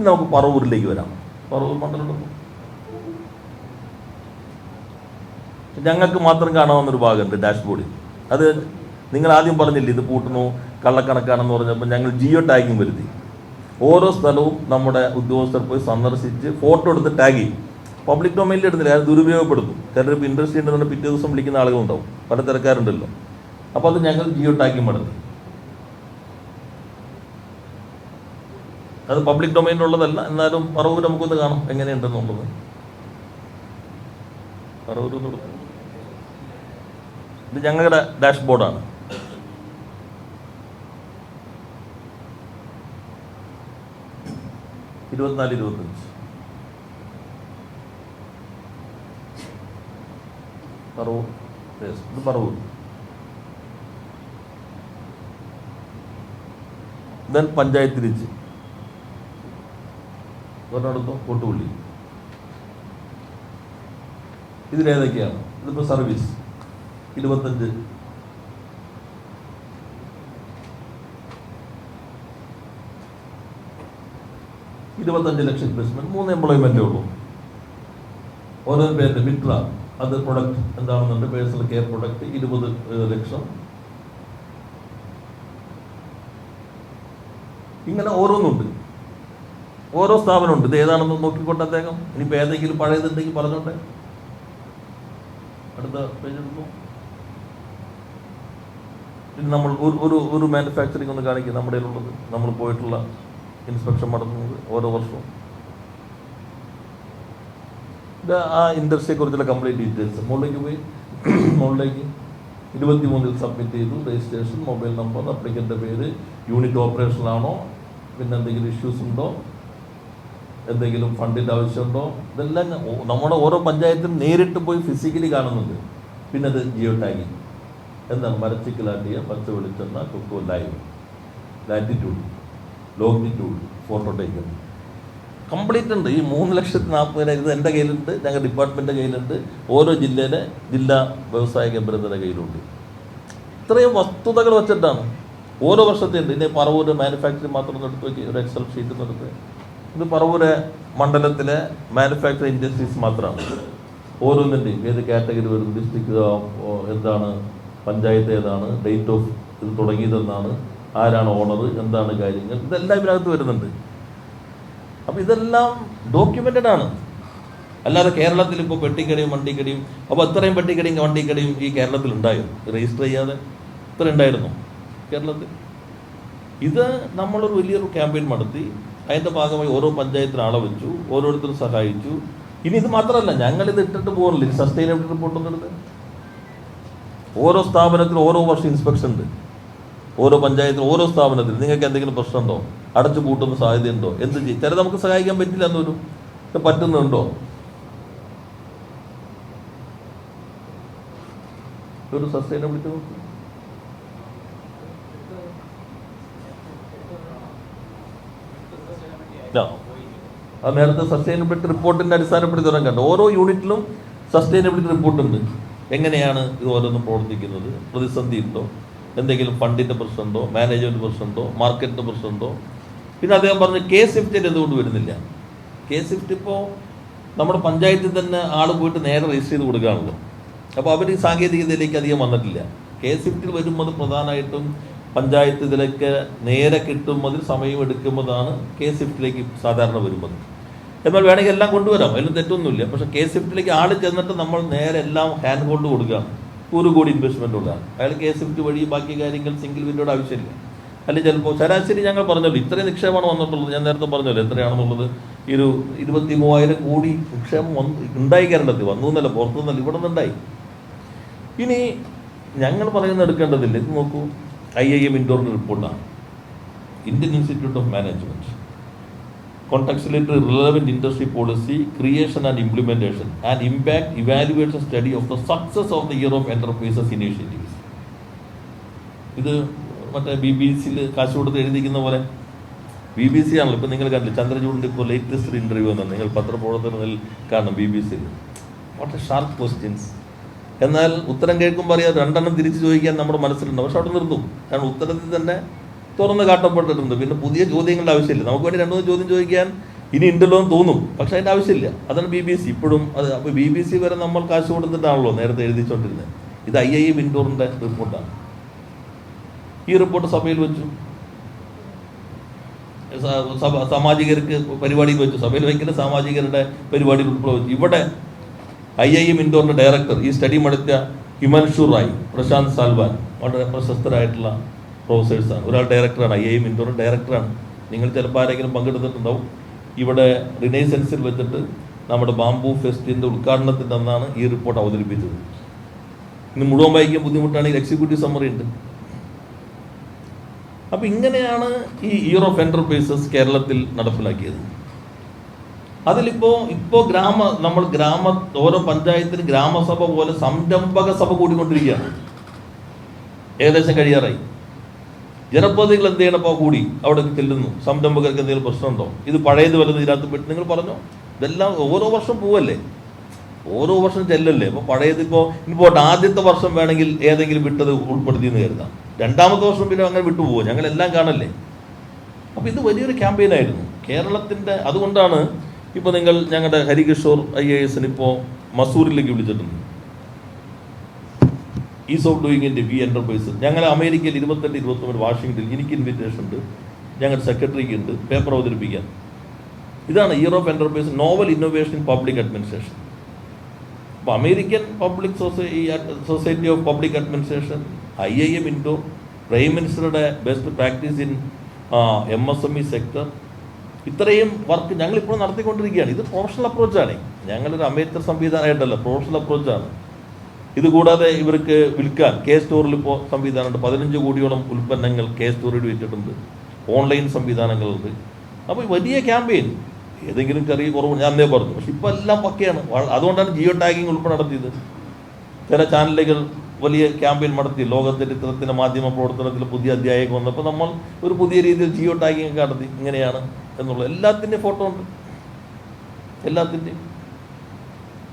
ഇനി നമുക്ക് പറവൂരിലേക്ക് വരാം. പറവൂർ മണ്ഡലം ഞങ്ങൾക്ക് മാത്രം കാണാവുന്നൊരു ഭാഗമുണ്ട് ഡാഷ്ബോർഡിൽ അത് നിങ്ങൾ ആദ്യം പറഞ്ഞില്ലേ ഇത് പൂട്ടുന്നു കള്ളക്കണക്കാണെന്ന് പറഞ്ഞപ്പോൾ ഞങ്ങൾ ജിയോ ടാഗിങ് വരുത്തി. ഓരോ സ്ഥലവും നമ്മുടെ ഉദ്യോഗസ്ഥർ പോയി സന്ദർശിച്ച് ഫോട്ടോ എടുത്ത് ടാഗ് ചെയ്യും. പബ്ലിക് ഡൊമൈനിൽ എടുത്തില്ല അത് ദുരുപയോഗപ്പെടുത്തും. ചിലർ ഇപ്പോൾ ഇൻഡസ്ട്രി ഉണ്ടെന്ന് പിറ്റേ ദിവസം വിളിക്കുന്ന ആളുകളുണ്ടാവും. പല തിരക്കാരുണ്ടല്ലോ അപ്പോൾ അത് ഞങ്ങൾ ജിയോ ടാഗിങ് നടത്തി. അത് പബ്ലിക് ഡൊമൈനിലുള്ളതല്ല എന്നാലും പറവൂർ നമുക്കൊന്ന് കാണാം. എങ്ങനെയുണ്ടെന്നുള്ളത്. ഇത് ഞങ്ങളുടെ ഡാഷ്ബോർഡാണ് ഇരുപത്തിനാല് ഇരുപത്തഞ്ച് പറവൂർ. ഇത് പറവൂർ. ദെൻ പഞ്ചായത്ത് തിരിച്ച് ഒരിടത്തോ കൊട്ടുപള്ളി ഇതിലേതൊക്കെയാണ്? ഇതിപ്പോൾ സർവീസ് ഇരുപത്തഞ്ച്. ഇരുപത്തഞ്ച് ലക്ഷം ഇൻവെസ്റ്റ്മെന്റ് മൂന്ന് എംപ്ലോയ്മെന്റേ ഉള്ളൂ. ഓരോ പേരുടെ മിത്ര. അത് പ്രൊഡക്റ്റ് എന്താണെന്നുണ്ട്? പേഴ്സണൽ കെയർ പ്രൊഡക്റ്റ് ഇരുപത് ലക്ഷം. ഇങ്ങനെ ഓരോന്നുണ്ട്. ഓരോ സ്ഥാപനമുണ്ട്. ഇത് ഏതാണെന്ന് നോക്കിക്കൊണ്ട് അദ്ദേഹം. ഇനിയിപ്പോൾ ഏതെങ്കിലും പഴയതുണ്ടെങ്കിൽ പറഞ്ഞോട്ടെ. അടുത്ത പേജ് പിന്നെ നമ്മൾ ഒരു ഒരു ഒരു മാനുഫാക്ചറിങ് ഒന്ന് കാണിക്കുക നമ്മുടെ ഉള്ളത് നമ്മൾ പോയിട്ടുള്ള ഇൻസ്പെക്ഷൻ നടത്തുന്നത് ഓരോ വർഷവും. ഇത് ആ ഇൻഡസ്ട്രിയെ കുറിച്ചുള്ള കംപ്ലീറ്റ് ഡീറ്റെയിൽസ് മുകളിലേക്ക് പോയി. മുകളിലേക്ക് ഇരുപത്തി മൂന്നിൽ സബ്മിറ്റ് ചെയ്തു രജിസ്ട്രേഷൻ മൊബൈൽ നമ്പർ അപ്ലിക്കന്റെ പേര് യൂണിറ്റ് ഓപ്പറേഷനാണോ പിന്നെ എന്തെങ്കിലും ഇഷ്യൂസ് ഉണ്ടോ? എന്തെങ്കിലും ഫണ്ടിന്റെ ആവശ്യമുണ്ടോ? ഇതെല്ലാം നമ്മുടെ ഓരോ പഞ്ചായത്തും നേരിട്ട് പോയി ഫിസിക്കലി കാണുന്നുണ്ട്. പിന്നെ അത് ജിയോ ടാഗിങ് എന്താണ്? മരച്ചിക്കലാട്ടിയ പച്ച വെളിച്ചെണ്ണ Kuku live latitude longitude photo taker complete ഉണ്ട്. ഈ മൂന്ന് ലക്ഷത്തി നാൽപ്പതിനായിരം ഇത് എന്റെ കയ്യിലുണ്ട്. ഞങ്ങളുടെ ഡിപ്പാർട്ട്മെന്റിന്റെ കയ്യിലുണ്ട്. ഓരോ ജില്ലയിലെ ജില്ലാ വ്യവസായ കേന്ദ്രത്തിന്റെ കയ്യിലുണ്ട്. ഇത്രയും വസ്തുതകൾ വെച്ചിട്ടാണ്. ഓരോ വർഷത്തെയുണ്ട് ഇനി പറവൂർ മാനുഫാക്ചറിങ് മാത്രം എടുത്ത് ഒരു എക്സൽ ഷീറ്റ് നടത്തുക ഇത് പറവൂര് മണ്ഡലത്തിലെ മാനുഫാക്ചറിങ് ഇൻഡസ്ട്രീസ് മാത്രമാണ്. ഓരോന്നിന്റെയും ഏത് കാറ്റഗറി വരും ഡിസ്ട്രിക്ട് എന്താണ് പഞ്ചായത്ത് ഏതാണ് ഡേറ്റ് ഓഫ് ഇത് തുടങ്ങിയതെന്നാണ് ആരാണ് ഓണർ എന്താണ് കാര്യങ്ങൾ ഇതെല്ലാം ഇതിനകത്ത് വരുന്നുണ്ട്. അപ്പോൾ ഇതെല്ലാം ഡോക്യുമെന്റഡ് ആണ്. അല്ലാതെ കേരളത്തിൽ ഇപ്പോൾ പെട്ടിക്കടയും വണ്ടിക്കടയും അപ്പോൾ ഇത്രയും പെട്ടിക്കടയും വണ്ടിക്കടയും ഈ കേരളത്തിൽ ഉണ്ടായിരുന്നു രജിസ്റ്റർ ചെയ്യാതെ ഇത്ര ഉണ്ടായിരുന്നു കേരളത്തിൽ. ഇത് നമ്മളൊരു വലിയൊരു ക്യാമ്പയിൻ നടത്തി അതിന്റെ ഭാഗമായി ഓരോ പഞ്ചായത്തിന് ആളെ വെച്ചു ഓരോരുത്തരും സഹായിച്ചു. ഇനി ഇത് മാത്രമല്ല ഞങ്ങൾ ഇത് ഇട്ടിട്ട് പോകുന്നില്ല ഇത് സസ്റ്റൈനബിലിറ്റി റിപ്പോർട്ട് ഒന്നും എടുത്ത് ഓരോ സ്ഥാപനത്തിലും ഓരോ വർഷം ഇൻസ്പെക്ഷൻ ഉണ്ട്. ഓരോ പഞ്ചായത്തിലും ഓരോ സ്ഥാപനത്തിലും നിങ്ങൾക്ക് എന്തെങ്കിലും പ്രശ്നമുണ്ടോ? അടച്ചു പൂട്ടുന്ന സാധ്യതയുണ്ടോ? എന്ത് ചെയ്യും? ചില നമുക്ക് സഹായിക്കാൻ പറ്റില്ല എന്നൊരു പറ്റുന്നുണ്ടോ? ഒരു സസ്റ്റൈനബിലിറ്റി നോക്കും ആ. അത് നേരത്തെ സസ്റ്റൈനബിലിറ്റി റിപ്പോർട്ടിന്റെ അടിസ്ഥാനപ്പെടുത്തി തുടങ്ങാൻ കണ്ടു. ഓരോ യൂണിറ്റിലും സസ്റ്റൈനബിലിറ്റി റിപ്പോർട്ട് ഉണ്ട്. എങ്ങനെയാണ് ഇത് ഓരോന്നും പ്രവർത്തിക്കുന്നത്? പ്രതിസന്ധി ഉണ്ടോ? എന്തെങ്കിലും ഫണ്ടിന്റെ പ്രശ്നമുണ്ടോ? മാനേജ്മെന്റ് പ്രശ്നമുണ്ടോ? മാർക്കറ്റിന്റെ പ്രശ്നമുണ്ടോ? പിന്നെ അദ്ദേഹം പറഞ്ഞു കെ സ്വിഫ്റ്റിന് എന്തുകൊണ്ട് വരുന്നില്ല? കെ സ്വിഫ്റ്റ് ഇപ്പോൾ നമ്മുടെ പഞ്ചായത്തിൽ തന്നെ ആൾ പോയിട്ട് നേരെ രജിസ്റ്റർ ചെയ്ത് കൊടുക്കുകയാണല്ലോ. അപ്പോൾ അവർ ഈ സാങ്കേതികതയിലേക്ക് അധികം വന്നിട്ടില്ല. കെ സ്വിഫ്റ്റിൽ വരുമ്പോൾ പ്രധാനമായിട്ടും പഞ്ചായത്ത് ഇതിലൊക്കെ നേരെ കിട്ടുമ്പോൾ സമയം എടുക്കുമ്പോഴാണ് കെ സ്വിഫ്റ്റിലേക്ക് സാധാരണ വരുന്നത് എന്നാൽ വേണമെങ്കിൽ എല്ലാം കൊണ്ടുവരാം. അതിലും തെറ്റൊന്നുമില്ല. പക്ഷെ കെ സ്വിഫ്റ്റിലേക്ക് ആൾ ചെന്നിട്ട് നമ്മൾ നേരെ എല്ലാം ഹാൻഡ് ഹോൾഡ് കൊടുക്കുക ഒരു കോടി ഇൻവെസ്റ്റ്മെന്റ് ഉള്ളതാണ് അയാൾ കെ സ്വിഫ്റ്റ് വഴി ബാക്കി കാര്യങ്ങൾ സിംഗിൾ വിൻഡോയുടെ ആവശ്യമില്ല. അല്ലെങ്കിൽ ചിലപ്പോൾ ശരാശരി ഞങ്ങൾ പറഞ്ഞല്ലോ ഇത്രയും നിക്ഷേപമാണ് വന്നിട്ടുള്ളത്. ഞാൻ നേരത്തെ പറഞ്ഞല്ലോ എത്രയാണെന്നുള്ളത്. ഈ ഒരു ഇരുപത്തി മൂവായിരം കോടി നിക്ഷേപം വന്ന് ഉണ്ടായി കേരളത്തിൽ. വന്നു എന്നല്ല പുറത്തുനിന്നല്ല ഇവിടെ നിന്നുണ്ടായി ഇനി ഞങ്ങൾ പറയുന്നത് എടുക്കേണ്ടതില്ല. ഇത് നോക്കൂ. ഐ ഐ എം ഇൻഡോറിന്റെ റിപ്പോർട്ടാണ്. Indian Institute of Management contextually relevant industry policy creation and implementation and impact evaluation study of the success of the year of enterprises initiatives ഇത് മറ്റേ ബി ബി സിയിൽ കാശ് കൊടുത്ത് എഴുതിക്കുന്ന പോലെ ബി ബി സി ആണല്ലോ. ഇപ്പം നിങ്ങൾ കണ്ടില്ല ചന്ദ്രചൂഡിന്റെ ഇപ്പോൾ ലേറ്റസ്റ്റ് ഇന്റർവ്യൂ എന്നാണ് നിങ്ങൾ പത്രപ്രവർത്തനത്തിൽ കാണും ബി ബി സിയിൽ വാട്ട് എ ഷാർപ്പ് ക്വസ്റ്റ്യൻസ് എന്നാൽ ഉത്തരം കേൾക്കുമ്പോൾ അറിയാം രണ്ടെണ്ണം തിരിച്ചു ചോദിക്കാൻ നമ്മുടെ മനസ്സിലുണ്ട്. പക്ഷെ അവിടെ നിർത്തും. കാരണം ഉത്തരത്തിൽ തന്നെ തുറന്ന് കാട്ടപ്പെട്ടിട്ടുണ്ട്. പിന്നെ പുതിയ ചോദ്യങ്ങളുടെ ആവശ്യമില്ല. നമുക്ക് വേണ്ടി രണ്ടു മൂന്ന് ചോദ്യം ചോദിക്കാൻ ഇനി ഉണ്ടല്ലോ എന്ന് തോന്നും. പക്ഷെ അതിന്റെ ആവശ്യമില്ല. അതാണ് ബി ബി സി ഇപ്പോഴും അത് അപ്പോൾ ബി ബി സി വരെ നമ്മൾ കാശ് കൊടുത്തിട്ടാണല്ലോ നേരത്തെ എഴുതിച്ചുകൊണ്ടിരുന്നത് ഇത് ഐ ഐ വിൻഡോറിന്റെ റിപ്പോർട്ടാണ്. ഈ റിപ്പോർട്ട് സഭയിൽ വെച്ചു. സഭ സാമാജികർക്ക് പരിപാടിയിൽ വെച്ചു. സഭയിൽ വയ്ക്കുന്ന സാമാജികരുടെ പരിപാടിയിൽ ഉൾപ്പെടെ വെച്ചു. ഇവിടെ ഐ ഐ എം ഇൻഡോറിന്റെ ഡയറക്ടർ ഈ സ്റ്റഡി നടത്തിയ ഹിമാൻഷു റായ് പ്രശാന്ത് സാൽവാൻ വളരെ പ്രശസ്തരായിട്ടുള്ള പ്രൊഫസേഴ്സാണ്. ഒരാൾ ഡയറക്ടറാണ് ഐ ഐ എം ഇൻഡോറിന്റെ ഡയറക്ടറാണ്. നിങ്ങൾ ചിലപ്പോൾ ആരെങ്കിലും പങ്കെടുത്തിട്ടുണ്ടാവും. ഇവിടെ റിനൈസൻസിൽ വെച്ചിട്ട് നമ്മുടെ ബാംബു ഫെസ്റ്റിന്റെ ഉദ്ഘാടനത്തിന്റെ അന്നാണ് ഈ റിപ്പോർട്ട് അവതരിപ്പിച്ചത്. ഇന്ന് മുഴുവൻ വായിക്കാൻ ബുദ്ധിമുട്ടാണെങ്കിൽ എക്സിക്യൂട്ടീവ് സമ്മറി ഉണ്ട്. അപ്പം ഇങ്ങനെയാണ് ഈ ഇയർ ഓഫ് എന്റർപ്രൈസസ് കേരളത്തിൽ നടപ്പിലാക്കിയത്. അതിലിപ്പോൾ ഇപ്പോ ഗ്രാമ നമ്മൾ ഗ്രാമ ഓരോ പഞ്ചായത്തിന് ഗ്രാമസഭ പോലെ സംരംഭക സഭ കൂടിക്കൊണ്ടിരിക്കുകയാണ്. ഏകദേശം കഴിയാറായി. ജനപ്രതിനിധികൾ എന്ത് ചെയ്യണപ്പോ കൂടി? അവിടെ ചെല്ലുന്നു. സംരംഭകർക്ക് എന്തെങ്കിലും പ്രശ്നമുണ്ടോ? ഇത് പഴയത് വല്ലതും ഇതിനകത്ത് പെട്ട് നിങ്ങൾ പറഞ്ഞോ? ഇതെല്ലാം ഓരോ വർഷം പോവല്ലേ? ഓരോ വർഷം ചെല്ലല്ലേ? അപ്പോൾ പഴയത് ഇപ്പോ ഇപ്പോൾ ആദ്യത്തെ വർഷം വേണമെങ്കിൽ ഏതെങ്കിലും വിട്ടത് ഉൾപ്പെടുത്തിയെന്ന് കരുതാം. രണ്ടാമത്തെ വർഷം പിന്നെ അങ്ങനെ വിട്ടുപോകും ഞങ്ങളെല്ലാം കാണല്ലേ? അപ്പോൾ ഇത് വലിയൊരു ക്യാമ്പയിനായിരുന്നു. കേരളത്തിന്റെ അതുകൊണ്ടാണ് ഇപ്പോൾ നിങ്ങൾ ഞങ്ങളുടെ ഹരികിഷോർ ഐ എ എസിന് ഇപ്പോൾ മസൂറിലേക്ക് വിളിച്ചിട്ടുണ്ട്. ഈസ് ഓഫ് ഡൂയിങ്ങിന്റെ വി എന്റർപ്രൈസ് ഞങ്ങൾ അമേരിക്കയിൽ ഇരുപത്തെട്ട് ഇരുപത്തൊമ്പത് വാഷിംഗ്ടണിൽ എനിക്ക് ഇൻവിറ്റേഷൻ ഉണ്ട്. ഞങ്ങളുടെ സെക്രട്ടറിക്ക് ഉണ്ട്. പേപ്പർ അവതരിപ്പിക്കാൻ. ഇതാണ് year of enterprise novel innovation in public administration അപ്പോൾ American public society of public administration I I M Indore prime മിനിസ്റ്ററുടെ best practice in M S M E sector ഇത്രയും വർക്ക് ഞങ്ങൾ ഇപ്പോൾ നടത്തിക്കൊണ്ടിരിക്കുകയാണ്. ഇത് പ്രൊഫഷണൽ അപ്രോച്ചാണ് ഞങ്ങളൊരു അംബേദ്കർ സംവിധാനമായിട്ടല്ല പ്രൊഫഷണൽ അപ്രോച്ചാണ് ഇത് കൂടാതെ ഇവർക്ക് വിൽക്കാൻ കെ സ്റ്റോറിൽ ഇപ്പോൾ സംവിധാനമുണ്ട്. പതിനഞ്ച് കോടിയോളം ഉൽപ്പന്നങ്ങൾ കെ സ്റ്റോറിൽ വിറ്റിട്ടുണ്ട്. ഓൺലൈൻ സംവിധാനങ്ങളുണ്ട്. അപ്പോൾ വലിയ ക്യാമ്പയിൻ ഏതെങ്കിലും ചെറിയ കുറവ് ഞാൻ അന്നേ പറഞ്ഞു. പക്ഷെ ഇപ്പോൾ എല്ലാം പക്കയാണ്. അതുകൊണ്ടാണ് ജിയോ ടാഗിങ് ഉൾപ്പെടെ നടത്തിയത്. ചില ചാനലുകൾ വലിയ ക്യാമ്പയിൻ നടത്തി. ലോകത്തിന്റെ ഇത്തരത്തിന്റെ മാധ്യമ പ്രവർത്തനത്തിൽ പുതിയ അധ്യായം വന്നപ്പോൾ നമ്മൾ ഒരു പുതിയ രീതിയിൽ ജിയോ ടാഗിങ് ഒക്കെ നടത്തി. ഇങ്ങനെയാണ് എന്നുള്ള. എല്ലാത്തിന്റെയും ഫോട്ടോ ഉണ്ട്. എല്ലാത്തിന്റെയും